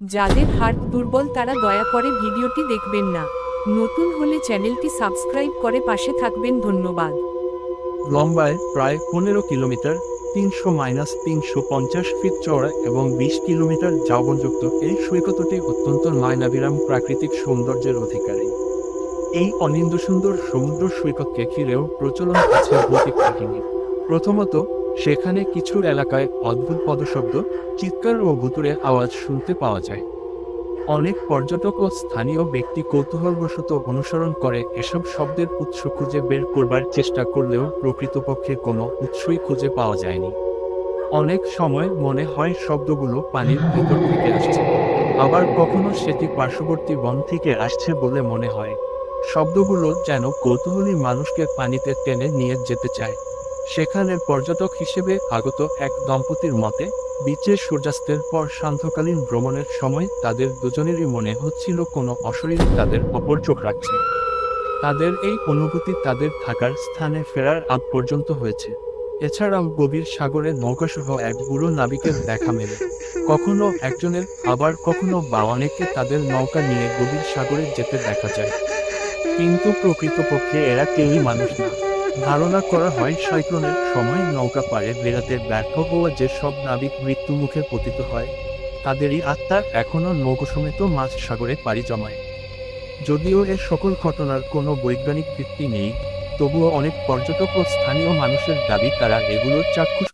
যাদের হার্ট দুর্বল তারা দয়া করে ভিডিওটি দেখবেন না। নতুন হলে চ্যানেলটি সাবস্ক্রাইব করে পাশে থাকবেন, ধন্যবাদ। লম্বায় প্রায় পনেরো কিলোমিটার, তিনশো মাইনাস তিনশো পঞ্চাশ ফিট চওড়া এবং বিশ কিলোমিটার যৌবনযুক্ত এই সৈকতটি অত্যন্ত নয়নাবিরাম প্রাকৃতিক সৌন্দর্যের অধিকারী। এই অনিন্দ সুন্দর সমুদ্র সৈকতকে ঘিরেও প্রচলন আছে ভৌতিক প্রথমত সেখানে কিছু এলাকায় অদ্ভুত পদশব্দ, চিৎকার ও ভুতুরে আওয়াজ শুনতে পাওয়া যায়। অনেক পর্যটক ও স্থানীয় ব্যক্তি কৌতূহলবশত অনুসরণ করে এসব শব্দের উৎস খুঁজে বের করবার চেষ্টা করলেও প্রকৃতপক্ষে কোনো উৎসই খুঁজে পাওয়া যায়নি। অনেক সময় মনে হয় শব্দগুলো পানির ভেতর থেকে আসছে। আবার কখনো সেটি পার্শ্ববর্তী বন থেকে আসছে বলে মনে হয়। শব্দগুলো যেন কৌতূহলী মানুষকে পানিতে টেনে নিয়ে যেতে চায়। সেখানের পর্যটক হিসেবে আগত এক দম্পতির মতে বিচে সূর্যাস্তের পর সান্ধ্যকালীন ভ্রমণের সময় তাদের দুজনেরই মনে হচ্ছিল কোনো অশরীর তাদের অপর চোখ রাখছে। তাদের এই অনুভূতি তাদের থাকার স্থানে ফেরার আগ পর্যন্ত হয়েছে। এছাড়াও গভীর সাগরে নৌকাসহ এক বুড়ো নাবিকের দেখা মেলে। কখনো একজনের, আবার কখনো বা অনেকে তাদের নৌকা নিয়ে গভীর সাগরে যেতে দেখা যায়। কিন্তু প্রকৃতপক্ষে এরা কেউই মানুষ না। ধারণা করা হয় সাইক্লোনের সময় নৌকা পারে বেড়াতে ব্যর্থ হওয়া যে সব নাবিক মৃত্যুমুখে পতিত হয়, তাদেরই আত্মা এখনও নৌকা সমেত মাঝ সাগরে পাড়ি জমায়। যদিও এর সকল ঘটনার কোনো বৈজ্ঞানিক ভিত্তি নেই, তবুও অনেক পর্যটক ও স্থানীয় মানুষের দাবি তারা এগুলোর চাক্ষুষ